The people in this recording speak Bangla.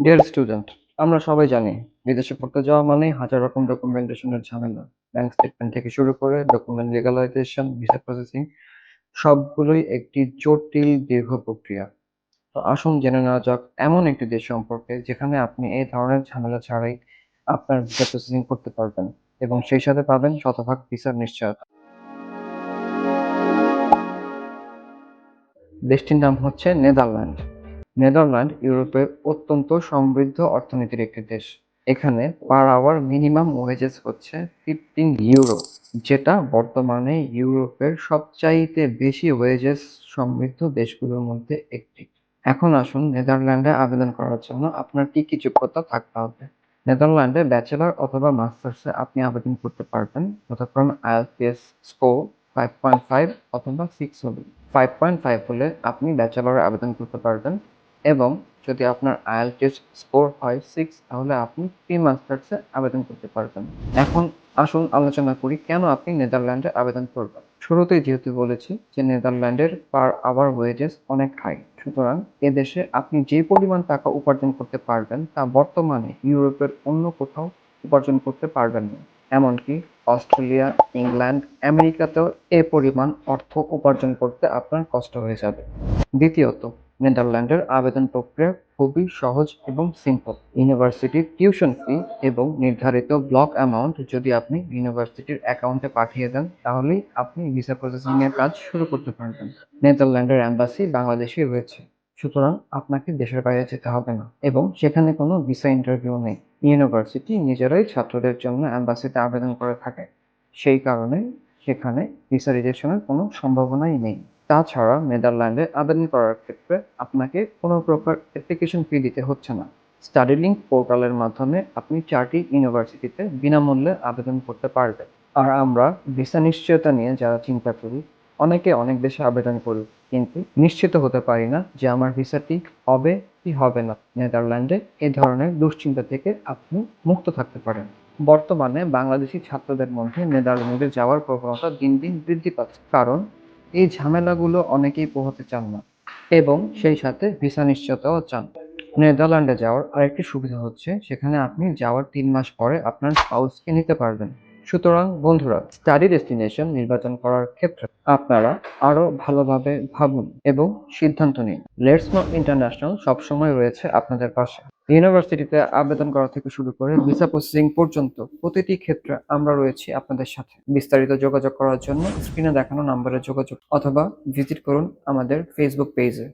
ডিয়ার স্টুডেন্ট আমরা সবাই জানি বিদেশে পড়তে যাওয়া মানেই হাজার রকম ডকুমেন্টেশনের ঝামেলা। ব্যাংক স্টেটমেন্ট থেকে শুরু করে ডকুমেন্ট লিগালাইজেশন ভিসা প্রসেসিং সবগুলোই একটি জটিল দীর্ঘ প্রক্রিয়া। তো আসুন জেনে নেওয়া যাক এমন একটি দেশ সম্পর্কে যেখানে আপনি এই ধরনের ঝামেলা ছাড়াই আপনার ভিসা প্রসেসিং করতে পারবেন এবং সেই সাথে পাবেন শতভাগ ভিসার নিশ্চয়তা। দেশটির নাম হচ্ছে নেদারল্যান্ড। নেদারল্যান্ড ইউরোপের অত্যন্ত সমৃদ্ধ অর্থনীতির একটি দেশ। এখানে পার আওয়ার মিনিমাম ওয়েজেস হচ্ছে ফিফটিন ইউরো, যেটা বর্তমানে ইউরোপের সবচাইতে বেশি ওয়েজেস সমৃদ্ধ দেশগুলোর মধ্যে একটি। এখন আসুন নেদারল্যান্ডে আবেদন করার জন্য আপনার কি কি যোগ্যতা থাকতে হবে? নেদারল্যান্ডে ব্যাচেলর অথবা মাস্টার্সে আপনি আবেদন করতে পারবেন, যথাক্রমে IELTS score five point five অথবা সিক্স হবে। ফাইভ পয়েন্ট ফাইভ হলে আপনি ব্যাচেলরে আবেদন করতে পারবেন। এবং যদি আপনার আইএলটিএস স্কোর হয় সিক্স তাহলে আপনি প্রি মাস্টার্সে আবেদন করতে পারবেন। এখন আসুন আলোচনা করি কেন আপনি নেদারল্যান্ডে আবেদন করবেন। শুরুতেই যেহেতু বলেছি যে নেদারল্যান্ডের পার আওয়ার ওয়েজেস অনেক হাই সুতরাং এদেশে আপনি যে পরিমাণ টাকা উপার্জন করতে পারবেন তা বর্তমানে ইউরোপের অন্য কোথাও উপার্জন করতে পারবেন না। এমনকি অস্ট্রেলিয়া, ইংল্যান্ড, আমেরিকাতেও এ পরিমাণ অর্থ উপার্জন করতে আপনার কষ্ট হয়ে যাবে। দ্বিতীয়ত নেদারল্যান্ডের আবেদন প্রক্রিয়া খুবই সহজ এবং সিম্পল ইউনিভার্সিটির টিউশন ফি এবং নির্ধারিত ব্লক অ্যামাউন্ট যদি আপনি ইউনিভার্সিটির অ্যাকাউন্টে পাঠিয়ে দেন, তাহলেই আপনি ভিসা প্রসেসিং এর কাজ শুরু করতে পারবেন। নেদারল্যান্ডের অ্যাম্বাসি বাংলাদেশে রয়েছে। সুতরাং আপনাকে দেশের বাইরে যেতে হবে না এবং সেখানে কোনো ভিসা ইন্টারভিউ নেই। ইউনিভার্সিটি নিজেরাই ছাত্রদের জন্য অ্যাম্বাসিতে আবেদন করে থাকে। সেই কারণে সেখানে ভিসা রিজেকশনের কোনো সম্ভাবনাই নেই। তাছাড়া নেদারল্যান্ডে আবেদন করার ক্ষেত্রে আপনাকে কোনো প্রকার অ্যাপ্লিকেশন ফি দিতে হচ্ছে না। স্টাডি লিঙ্ক পোর্টালের মাধ্যমে আপনি চারটি ইউনিভার্সিটিতে বিনামূল্যে আবেদন করতে পারবেন। আর আমরা ভিসা নিশ্চয়তা নিয়ে যারা চিন্তা করি, অনেকে অনেক দেশে আবেদন করি কিন্তু নিশ্চিত হতে পারি না যে আমার ভিসাটি হবে কি হবে না। নেদারল্যান্ডে এ ধরনের দুশ্চিন্তা থেকে আপনি মুক্ত থাকতে পারেন। বর্তমানে বাংলাদেশি ছাত্রদের মধ্যে নেদারল্যান্ডে যাওয়ার প্রবণতা দিন দিন বৃদ্ধি পাচ্ছে। কারণ এই ঝামেলাগুলো অনেকেই পোহাতে চান না এবং সেই সাথে ভিসা নিশ্চয়তাও চান। নেদারল্যান্ডে যাওয়ার আরেকটি সুবিধা হচ্ছে, সেখানে আপনি যাওয়ার তিন মাস পরে আপনার স্পাউসকে নিতে পারবেন। সুতরাং বন্ধুরা স্টাডি ডেস্টিনেশন নির্বাচন করার ক্ষেত্রে আপনারা আরও ভালোভাবে ভাবুন এবং সিদ্ধান্ত নিন। লেটস নো ইন্টারন্যাশনাল সবসময় রয়েছে আপনাদের পাশে। ইউনিভার্সিটিতে আবেদন করা থেকে শুরু করে ভিসা প্রসেসিং পর্যন্ত প্রতিটি ক্ষেত্রে আমরা রয়েছি আপনাদের সাথে। বিস্তারিত যোগাযোগ করার জন্য স্ক্রিনে দেখানো নম্বরে যোগাযোগ অথবা ভিজিট করুন আমাদের ফেসবুক পেজে